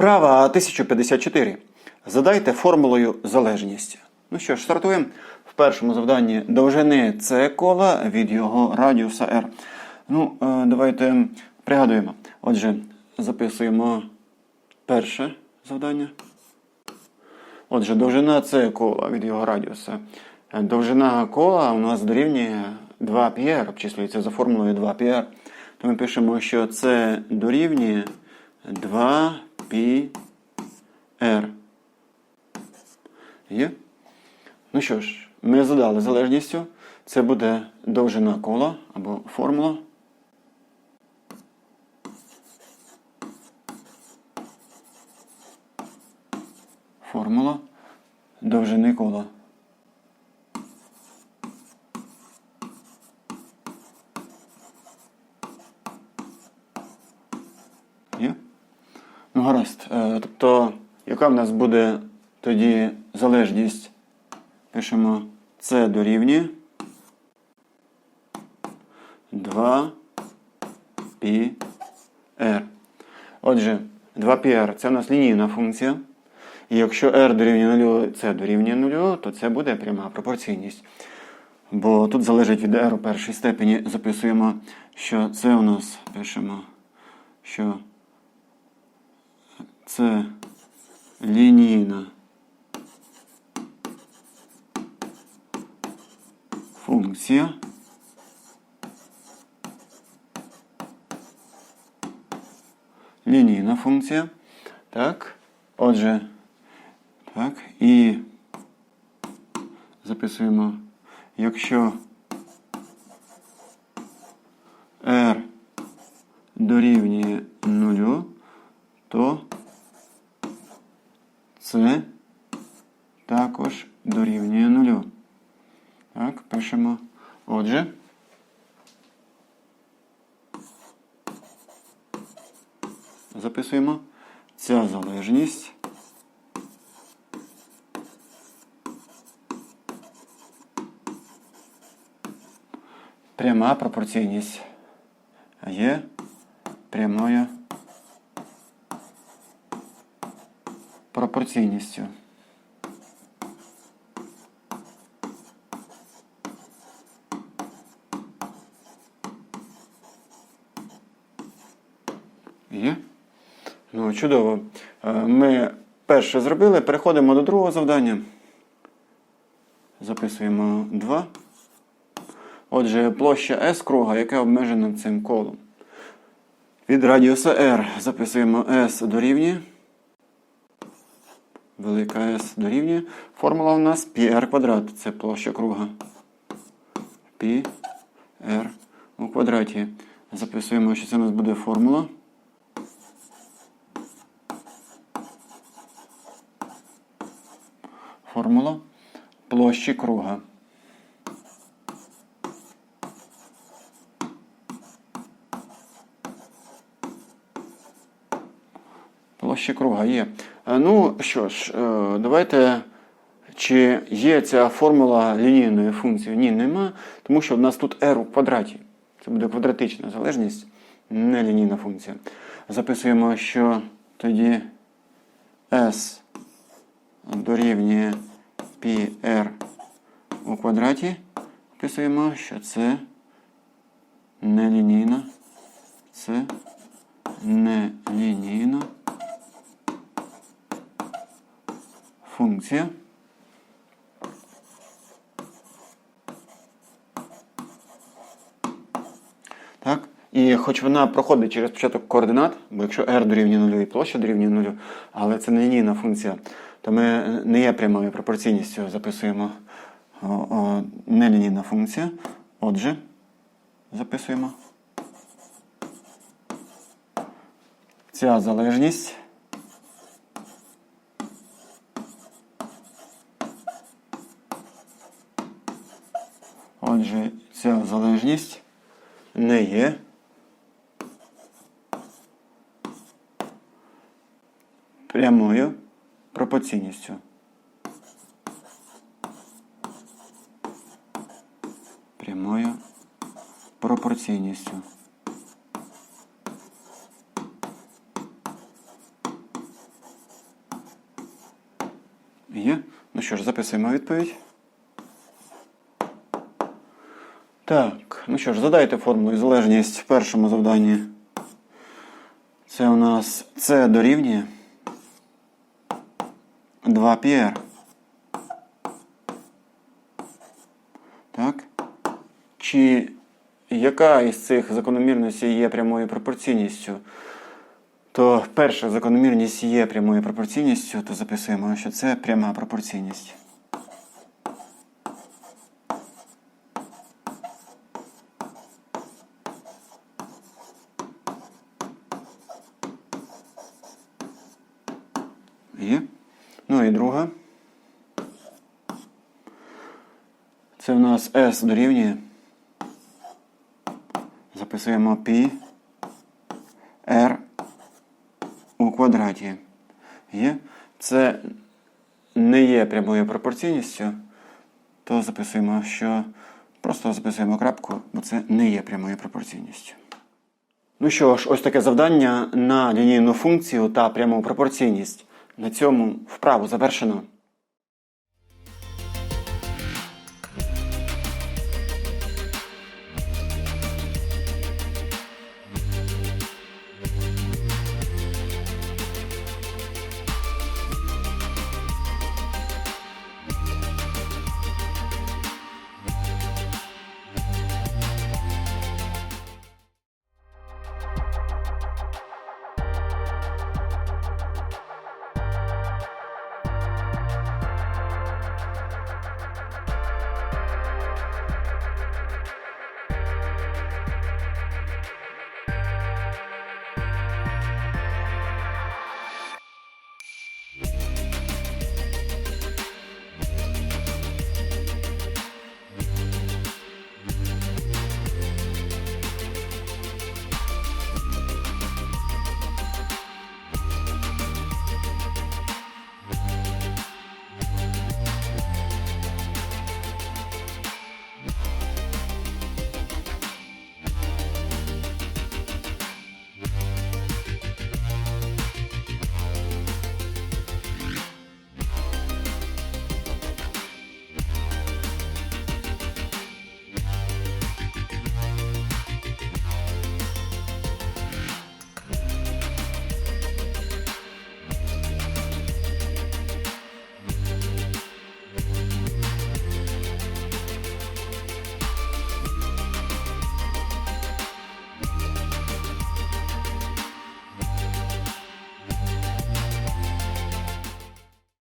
Права 1054. Задайте формулою залежність. Ну що ж, стартуємо в першому завданні довжини це кола від його радіуса R. Ну, е, давайте пригадуємо. Отже, записуємо перше завдання. Отже, довжина це кола від його радіуса. Довжина кола у нас дорівнює 2 πr обчислюється за формулою 2 πr То ми пишемо, що це дорівнює 2 Ну що ж, ми задали залежністю. Це буде довжина кола або формула. Формула довжини кола. Ну, гаразд. Е, Тобто, яка в нас буде тоді залежність? Пишемо С дорівнює 2 π r. Отже, 2πr це у нас лінійна функція. І якщо r дорівнює 0, c дорівнює 0, то це буде пряма пропорційність. Бо тут залежить від r у першій степені. Записуємо, що це у нас пишемо, що це лінійна функція. Лінійна функція. Так. Отже, так. І записуємо, якщо r дорівнює нулю, то це також дорівнює нулю. Так, пишемо. Отже. Записуємо ця залежність. Пряма пропорційність є прямою пропорційністю. Є? Ну, чудово. Е, Ми перше зробили, переходимо до другого завдання. Записуємо 2. Отже, площа S круга, яка обмежена цим колом. Від радіуса R записуємо S дорівнює. Велика S дорівнює. Формула у нас πr квадрат. Це площа круга. πr у квадраті. Записуємо, що це у нас буде формула. Формула площі круга. Площі круга є. Е, Ну що ж, е, давайте. Чи є ця формула лінійної функції? Ні, нема, тому що в нас тут r у квадраті. Це буде квадратична залежність, не лінійна функція. Записуємо, що тоді s дорівнює πr у квадраті. Записуємо, що це нелінійна. Це нелінійна функція. Так? І хоч вона проходить через початок координат, бо якщо r дорівнює 0 і площа дорівнює 0, але це не лінійна функція, то ми не є прямою пропорційністю, записуємо нелінійна функція. Отже, записуємо. Ця залежність. Отже, ця залежність не є прямою пропорційністю. Прямою пропорційністю. Є. Ну що ж, записуємо відповідь. Так, ну що ж, задайте формулу і залежність в першому завданні. Це у нас С дорівнює 2 πr. Так. Чи яка із цих закономірностей є прямою пропорційністю? То перша закономірність є прямою пропорційністю, то записуємо, що це пряма пропорційність. Є. Ну і друга. Це в нас S дорівнює. Записуємо π r у квадраті. Це не є прямою пропорційністю, то записуємо, що просто записуємо крапку, бо це не є прямою пропорційністю. Ну що ж, ось таке завдання на лінійну функцію та пряму пропорційність. На цьому вправу завершено.